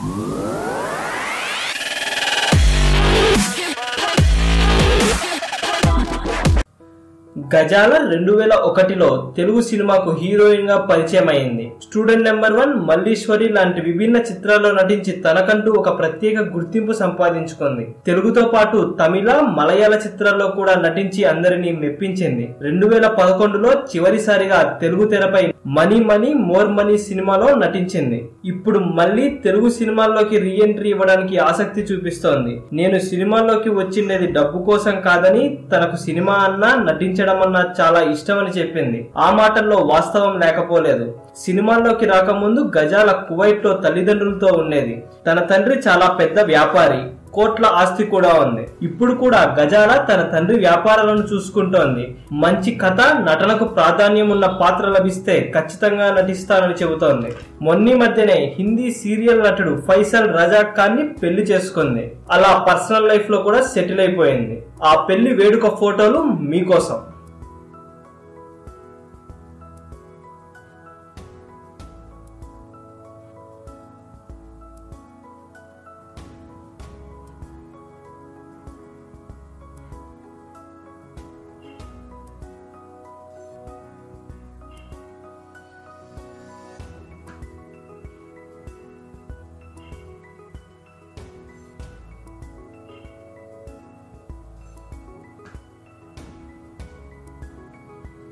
Whoa. గజాల రెండు వేల ఒకటిలో తెలుగు సినిమాకు హీరోయిన్గా పరిచయం అయింది స్టూడెంట్ నెంబర్ వన్ మల్లీశ్వరి లాంటి విభిన్న చిత్రాల్లో నటించి తనకంటూ ఒక ప్రత్యేక గుర్తింపు సంపాదించుకుంది. తెలుగుతో పాటు తమిళ మలయాళ చిత్రాల్లో కూడా నటించి అందరినీ మెప్పించింది. రెండు వేల పదకొండులో చివరిసారిగా తెలుగు తెరపై మనీ మనీ మోర్ మనీ సినిమాలో నటించింది. ఇప్పుడు మళ్ళీ తెలుగు సినిమాల్లోకి రీఎంట్రీ ఇవ్వడానికి ఆసక్తి చూపిస్తోంది. నేను సినిమాల్లోకి వచ్చిండేది డబ్బు కోసం కాదని తనకు సినిమా అన్నా నటించడం అన్నా చాలా ఇష్టమని చెప్పింది. ఆ మాటల్లో వాస్తవం లేకపోలేదు. సినిమాల్లోకి రాకముందు గజాల కువైట్లో తల్లిదండ్రులతో ఉండేది. తన తండ్రి చాలా పెద్ద వ్యాపారి. కోట్ల ఆస్తి కూడా ఉంది. ఇప్పుడు కూడా గజాల తన తండ్రి వ్యాపారాలను చూసుకుంటోంది. మంచి కథ నటనకు ప్రాధాన్యం ఉన్న పాత్ర లభిస్తే ఖచ్చితంగా నటిస్తానని చెబుతోంది. మొన్నీ మధ్యనే హిందీ సీరియల్ నటుడు ఫైసల్ రజాక్ ఖాన్ని పెళ్ళి చేసుకుంది. అలా పర్సనల్ లైఫ్లో కూడా సెటిల్ అయిపోయింది. ఆ పెళ్ళి వేడుక ఫోటోలు మీకోసం.